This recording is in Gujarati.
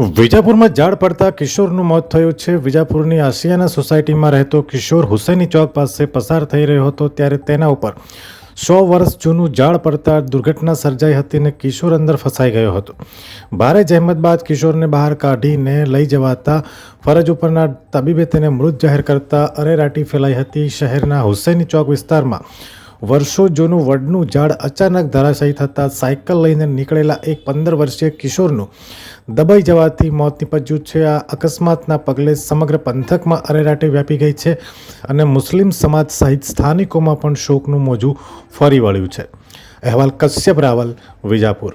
વિજાપુરમાં ઝાડ પડતા કિશોરનું મોત થયું છે. વિજાપુરની આસિયાના સોસાયટીમાં રહેતો કિશોર હુસૈની ચોક પાસે પસાર થઈ રહ્યો હતો ત્યારે તેના ઉપર સો વર્ષ જૂનું ઝાડ પડતા દુર્ઘટના સર્જાઈ હતી અને કિશોર અંદર ફસાઈ ગયો હતો. ભારે જહેમત બાદ કિશોરને બહાર કાઢીને લઈ જવાતા ફરજ ઉપરના તબીબે તેને મૃત જાહેર કરતા અરેરાટી ફેલાઈ હતી. શહેરના હુસૈની ચોક વિસ્તારમાં વર્ષો જૂનું વડનું ઝાડ અચાનક ધરાશાયી થતાં સાયકલ લઈને નીકળેલા એક પંદર વર્ષીય કિશોરનું દબાઈ જવાથી મોત નીપજ્યું છે. આ અકસ્માતના પગલે સમગ્ર પંથકમાં અરેરાટી વ્યાપી ગઈ છે અને મુસ્લિમ સમાજ સહિત સ્થાનિકોમાં પણ શોકનું મોજું ફરી વળ્યું છે. અહેવાલ કશ્યપ રાવલ, વિજાપુર.